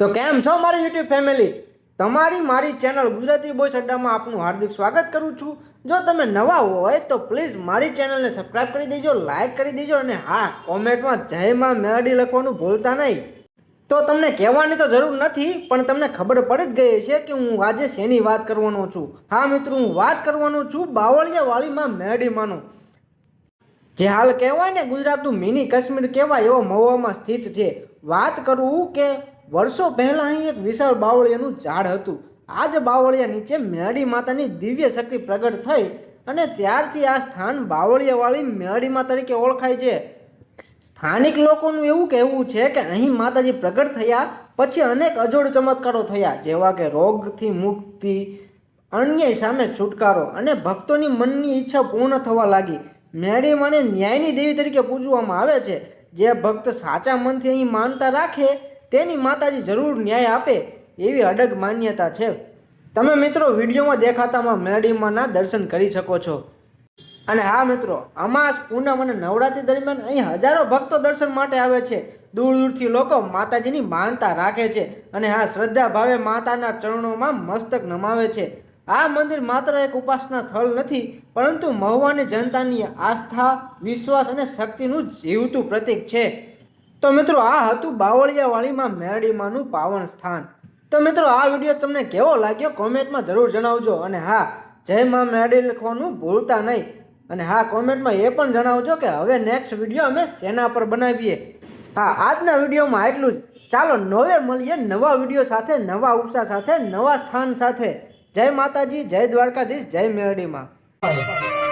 તો કેમ છો મારી યુટ્યુબ ફેમિલી? તમારી મારી ચેનલ ગુજરાતી બોય અડ્ડામાં આપનું હાર્દિક સ્વાગત કરું છું. જો તમે નવા હોય તો પ્લીઝ મારી ચેનલને સબસ્ક્રાઈબ કરી દેજો, લાઇક કરી દેજો અને હા, કોમેન્ટમાં જય માં લખવાનું ભૂલતા નહીં. તો તમને કહેવાની તો જરૂર નથી, પણ તમને ખબર પડી જ ગઈ છે કે હું આજે શેની વાત કરવાનો છું. હા મિત્રો, હું વાત કરવાનો છું બાવળિયા વાળીમાં મેરડીમાંનો. જે હાલ કહેવાય ને ગુજરાતનું મિની કાશ્મીર કહેવાય એવો મહુવામાં સ્થિત છે. વાત કરું કે વર્ષો પહેલાં અહીં એક વિશાળ બાવળિયાનું ઝાડ હતું. આ જ બાવળિયા નીચે મેળી માતાની દિવ્ય શક્તિ પ્રગટ થઈ અને ત્યારથી આ સ્થાન બાવળિયાવાળી મેરડીમાં તરીકે ઓળખાય છે. સ્થાનિક લોકોનું એવું કહેવું છે કે અહીં માતાજી પ્રગટ થયા પછી અનેક અજોડ ચમત્કારો થયા, જેવા કે રોગથી મુક્તિ, અન્યાય સામે છુટકારો અને ભક્તોની મનની ઈચ્છા પૂર્ણ થવા લાગી. મેળીમાને ન્યાયની દેવી તરીકે પૂજવામાં આવે છે. જે ભક્ત સાચા મનથી અહીં માનતા રાખે તેની માતાજી જરૂર ન્યાય આપે એવી અડગ માન્યતા છે. તમે મિત્રો વિડીયોમાં દેખાતામાં મેળીમાના દર્શન કરી શકો છો. અને હા મિત્રો, અમાસ, પૂનમ અને નવરાત્રી દરમિયાન અહીં હજારો ભક્તો દર્શન માટે આવે છે. દૂર દૂરથી લોકો માતાજીની માનતા રાખે છે અને હા, શ્રદ્ધા ભાવે માતાના ચરણોમાં મસ્તક નમાવે છે. આ મંદિર માત્ર એક ઉપાસના સ્થળ નથી, પરંતુ મહુવાની જનતાની આસ્થા, વિશ્વાસ અને શક્તિનું જીવતું પ્રતીક છે. તો મિત્રો આ હતું બાવળિયાવાળીમાં મેરડીમાંનું પાવન સ્થાન. તો મિત્રો આ વીડિયો તમને કેવો લાગ્યો કોમેન્ટમાં જરૂર જણાવજો. અને હા જય મા મેરડી લખવાનું ભૂલતા નહીં. અને હા, કોમેન્ટમાં એ પણ જણાવજો કે હવે નેક્સ્ટ વીડિયો અમે શેના પર બનાવીએ. હા, આજના વિડીયોમાં એટલું જ. ચાલો નવે મળીએ નવા વીડિયો સાથે, નવા ઉત્સાહ સાથે, નવા સ્થાન સાથે. જય માતાજી, જય દ્વારકાધીશ, જય મેરડીમાં.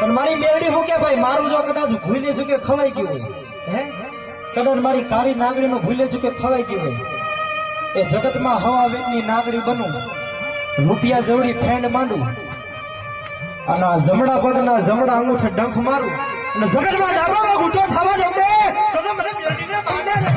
પણ મારી મેરડી હું કે ભાઈ? મારું જો કદાચ ભૂલી શું કે ખવાઈ ગયું હે? કદાચ મારી કારી નાગડી નું ભૂલે છું કે ખવાઈ ગયું હોય. એ જગતમાં હવા વેગની નાગડી બનું. રૂપિયા જેવડી ફેંડ માંડું. અને આ જમણા પગના જમણા અંગૂઠે ડંખ મારું. અને જગતમાં ડાબો ઊંચો થવા દે તને માને